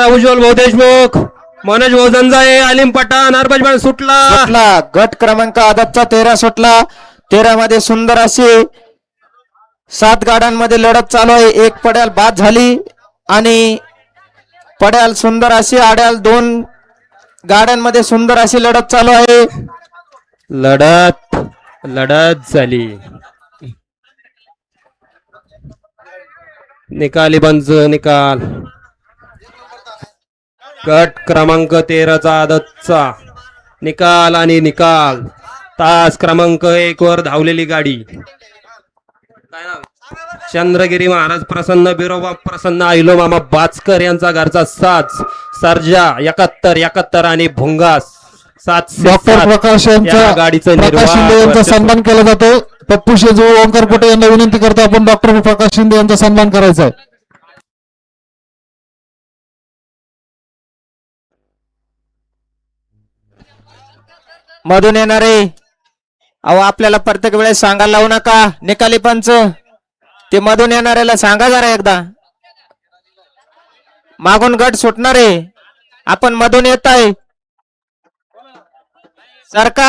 उज्ज्वल भाऊ देशमुख मनोज भाऊ जंजाळे आलिम पठाण हरभजमान सुटला. सुटला. गट क्रमांक आदतचा तेरा सुटला. तेरा मध्ये सुंदर अशी सात गाड्यांमध्ये लढत चालू आहे. एक पड्याल बाद झाली आणि पड्याल सुंदर अशी आड्याल दोन गाड्यांमध्ये सुंदर अशी लढत चालू आहे. लढत लढत झाली. निकाली पंच निकाल. गट क्रमांक तेराचा आदतचा. निकाल आणि निकाल. तास क्रमांक एक वर धावलेली गाडी. काय नाव? चंद्रगिरी महाराज प्रसन्न बिरोबा प्रसन्न आईलो मामा बाचकर यांचा घरचा साज. सर्जा एकाहत्तर एकाहत्तर आणि भुंगास. सात डॉक्टर प्रकाश यांचा गाडीचं यांचा सन्मान केला जातो. पप्पू शेजू ओंकार कोटे यांना विनंती करतो आपण डॉक्टर प्रकाश शिंदे यांचा सन्मान करायचा आहे. मधून येणारे. अहो आपल्याला प्रत्येक वेळेस सांगायला लावू नका. निकाली पंच. ते मधून येणाऱ्याला सांगा जरा एकदा. मागून गट सुटणारे. आपण मधून येत आहे. सरकार